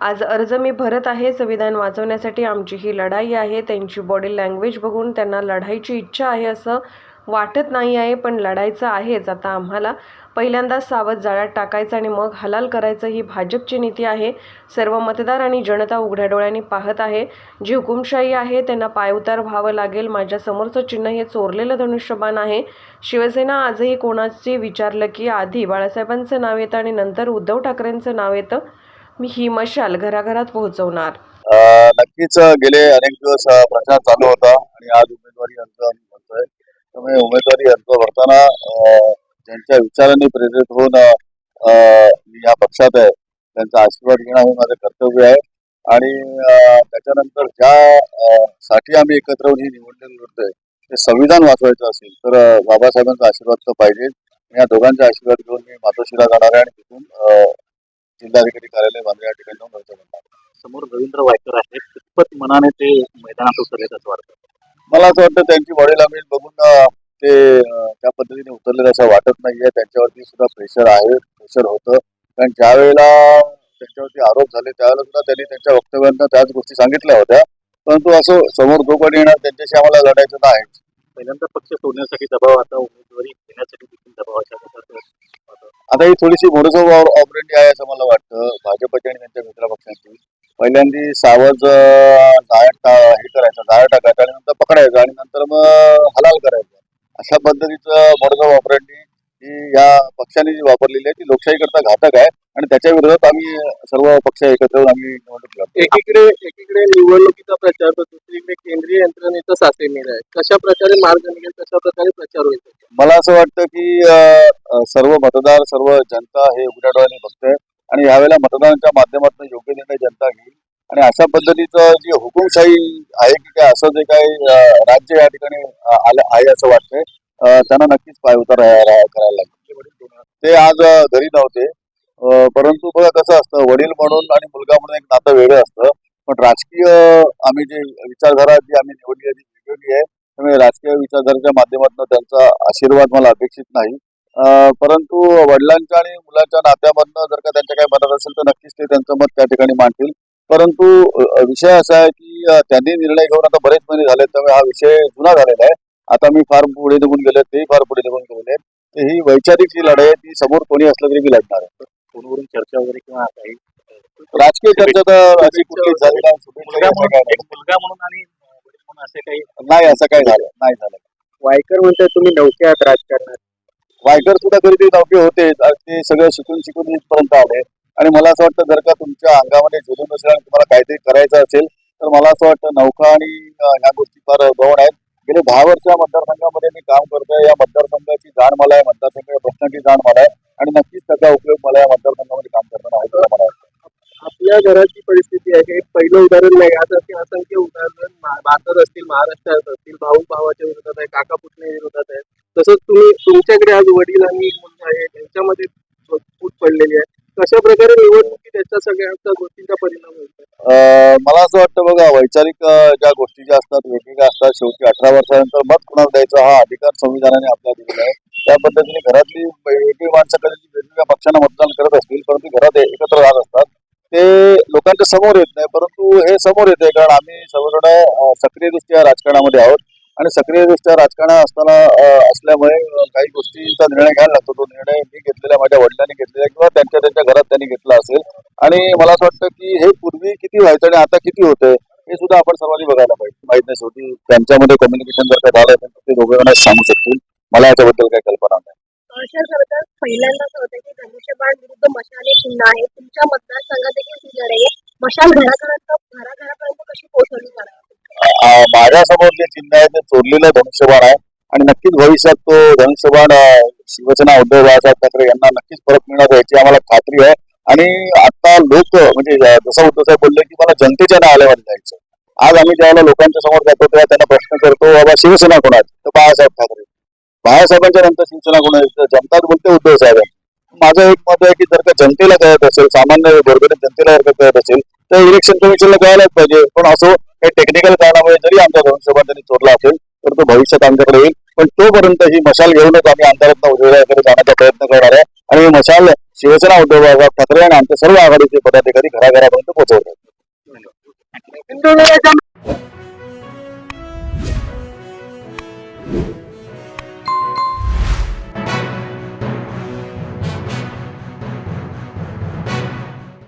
आज अर्ज मी भरत आहे. संविधान वाचवण्यासाठी आमची ही लढाई आहे. त्यांची बॉडी लँग्वेज बघून त्यांना लढाईची इच्छा आहे असं वाटत नाही आहे पण लढायचं आहेच. आता आम्हाला पहिल्यांदा सावध जाळ्यात टाकायचं आणि मग हलाल करायचं ही भाजपची नीती आहे. सर्व मतदार आणि जनता उघड्या डोळ्यांनी पाहत आहे. जी हुकुमशाही आहे त्यांना पायउतार व्हावं लागेल. माझ्या समोरचं चिन्ह हे चोरलेलं धनुष्यबाण आहे. शिवसेना आजही कोणाची विचारलं की आधी बाळासाहेबांचं नाव येतं आणि नंतर उद्धव ठाकरेंचं नाव येतं? मी ही मशाल घराघरात पोहोचवणार. नक्कीच गेले अनेक दिवस प्रचार चालू होता आणि आज उमेदवारी अर्ज आम्ही भरतोय. त्यामुळे उमेदवारी अर्ज भरताना त्यांच्या ज्यांच्या विचारांनी प्रेरित होऊन मी या पक्षात आहे त्यांचा आशीर्वाद घेणं हे माझं कर्तव्य आहे. आणि त्याच्यानंतर ज्या साठी आम्ही एकत्र येऊन ही निवडणूक लढतोय ते संविधान वाचवायचं असेल तर बाबासाहेबांचा आशीर्वाद तर पाहिजे या दोघांचा आशीर्वाद घेऊन मी मातोश्रीला जाणार आहे आणि तिथून जिल्हाधिकारी कार्यालय बांद्रा या ठिकाणी जाऊन अर्ज भरणार समोर रवींद्र वायकर आहेत. कितपत मनाने ते मैदानात उतरलेत असं वाटतं? मला असं वाटतं त्यांची बॉडी लँग्वेज बघून ते त्या पद्धतीने उतरलेलं असं वाटत नाहीये. त्यांच्यावरती सुद्धा प्रेशर आहे. प्रेशर होतं. कारण ज्या वेळेला त्यांच्यावरती आरोप झाले त्यावेळेला सुद्धा त्यांनी त्यांच्या वक्तव्यांना त्याच गोष्टी सांगितल्या होत्या. परंतु असं समोर जो कोणी येणार त्यांच्याशी आम्हाला लढायचं नाही पहिल्यांदा पक्ष सोडण्यासाठी दबाव आता उमेदवारी घेण्यासाठी देखील दबाव आता ही थोडीशी मोडसोब ऑपरेटी आहे असं मला वाटतं. भाजपची आणि त्यांच्या मित्रपक्षांची पहिल्यांदा सावज अं, हे करायचं जाळ्या टाकायचं आणि नंतर पकडायचं आणि नंतर मग हलाल करायचं. अशा पद्धतीचं मोडसोब ऑपरेटी ही या पक्षाने जी वापरलेली आहे ती लोकशाहीकरता घातक आहे आणि त्याच्या विरोधात आम्ही सर्व पक्ष एकत्र येऊन आम्ही निवडणूक लढतो. एकीकडे एकीकडे निवडणुकीचा प्रचार तर दुसरीकडे केंद्रीय यंत्रणेचा सासेमेळ आहे. कशा प्रकारे मार्ग निघेल तशा प्रकारे प्रचार होईल? मला असं वाटतं की अं, सर्व मतदार सर्व जनता हे उघड्या डोळ्याने बघतंय आणि यावेळेला मतदानाच्या माध्यमातून योग्य निर्णय जनता घेईल. आणि अशा पद्धतीचं जी हुकुमशाही आहे की काय असं जे काही अं, राज्य या ठिकाणी अं, आलं आहे असं वाटतंय. त्यांना नक्कीच पाय उतार रा- करायला लागेल. ते आज घरी नव्हते. परंतु बघा कसं असतं वडील म्हणून आणि मुलगा म्हणून एक नातं वेगळं असतं. पण राजकीय आम्ही जे विचारधारा जी आम्ही निवडली आहे ती वेगवेगळी आहे त्यामुळे राजकीय विचारधारेच्या माध्यमातून त्यांचा आशीर्वाद मला अपेक्षित नाही. परंतु वडिलांच्या आणि मुलांच्या नात्यामधनं जर का त्यांच्या काही मनात असेल तर नक्कीच ते त्यांचं मत त्या ठिकाणी मांडतील. परंतु विषय असा आहे की त्यांनी निर्णय घेऊन आता बरेच महिने झाले त्यामुळे हा विषय जुना झालेला आहे. आता मी फार पुढे निघून गेले तेही फार पुढे निघून आहेत तर ही वैचारिक जी लढाई आहे ती समोर कोणी असलं तरी मी लढणार आहे. फोनवरून चर्चा वगैरे किंवा काही राजकीय चर्चा तर अशी कुठलीच झाली नाही. मुलगा म्हणून आणि असे काही नाही. असं काही झालं नाही झालं. वायकर म्हणतात तुम्ही नौके आहात राजकारणात. वायकर सुद्धा कधी ते नौके होते. ते सगळं शिकून शिकून इथपर्यंत आले. आणि मला असं वाटतं जर का तुमच्या अंगामध्ये झुलून असेल आणि तुम्हाला काहीतरी करायचं असेल तर मला असं वाटतं नौका आणि ह्या गोष्टी फार गौण आहेत. गेले दहा वर्ष या मतदारसंघामध्ये मी काम करतोय. या मतदारसंघाची जाण मला आहे मतदारसंघाच्या प्रश्नाची जाण मला आहे आणि नक्कीच त्याचा उपयोग मला या मतदारसंघामध्ये काम करताना आहे मला वाटतं. आपल्या घराची परिस्थिती आहे हे पहिलं उदाहरण नाही यासारखे असंख्य उदाहरण भारतात असतील महाराष्ट्रात असतील भाऊ भावाच्या विरोधात आहे काका पुतण्या विरोधात आहे. तसंच तुम्ही तुमच्याकडे आज वडील आणि मुलगा आहे यांच्यामध्ये फूट पडलेली आहे. कशा प्रकारे निवडणुकी त्याच्या सगळ्या गोष्टींचा परिणाम होईल? मला असं वाटतं बघा वैचारिक ज्या गोष्टी ज्या असतात वेगवेगळ्या असतात शेवटी अठरा वर्षानंतर मत कुणाला द्यायचा हा अधिकार संविधानाने आपल्याला दिलेला आहे. त्या पद्धतीने घरातली वेगळी माणसं कधी वेगवेगळ्या पक्षांना मतदान करत असतील परंतु घरात एकत्र राहत असतात. ते लोकांच्या समोर येत नाही परंतु हे समोर येते कारण आम्ही सर्वजण सक्रियदृष्ट्या राजकारणामध्ये आहोत. आणि सक्रियदृष्ट्या राजकारणात असताना असल्यामुळे काही गोष्टींचा निर्णय घ्यायला लागतो. तो निर्णय मी घेतलेला माझ्या वडिलांनी घेतलेला किंवा त्यांच्या त्यांच्या घरात त्यांनी घेतला असेल. आणि मला असं वाटतं की हे पूर्वी किती व्हायचं आणि आता किती होतंय हे सुद्धा आपण सर्वांनी बघायला पाहिजे. माहीत नाही शेवटी त्यांच्यामध्ये कम्युनिकेशन जर का झालं तर ते दोघे सांगू शकतील. मला याच्याबद्दल काही कल्पना नाही. अशा सरकार पहिल्यांदा असं होतं की धनुष्यबाण विरुद्ध मशाल हे चिन्ह आहे. तुमच्या मतदारसंघात देखील लढाई आहे. मशाल घराघरात घराघरापर्यंत कशी पोहोचवली जाणार? अं, माझ्यासमोर जे चिन्ह आहे ते चोरलेलं धनुष्यबाण आहे. आणि नक्कीच भविष्यात तो धनुष्यबाण शिवसेना उद्धव बाळासाहेब ठाकरे यांना नक्कीच परत मिळणार याची आम्हाला खात्री आहे. आणि आता लोक म्हणजे जसं उद्धव साहेब बोलले की मला जनतेच्या न्यायालयामध्ये जायचं आज आम्ही ज्यावेळेला लोकांच्या समोर जातो तेव्हा त्यांना प्रश्न करतो बाबा शिवसेना कोण तर बाळासाहेब ठाकरे. बाळासाहेबांच्या नंतर शिवसेना कोण जनताच बोलते उद्धव साहेब माझं एक मत आहे की जर का जनतेला कळत असेल सामान्य गोरगरीब जनतेला जर कळत असेल तर इलेक्शन कमिशनला कळायलाच पाहिजे. पण असो काही टेक्निकल कारणामुळे जरी आमच्या धनुष्यबाण त्यांनी चोरला असेल तर तो भविष्यात आमच्याकडे येईल. पण तोपर्यंत ही मशाल घेऊनच आम्ही अंधारात उजव्याकडे जाण्याचा प्रयत्न करणार आहे. आणि ही मशाल शिवसेना उद्धव बाळासाहेब ठाकरे आणि आमच्या सर्व आघाडीचे पदाधिकारी घराघरापर्यंत पोहोचवतात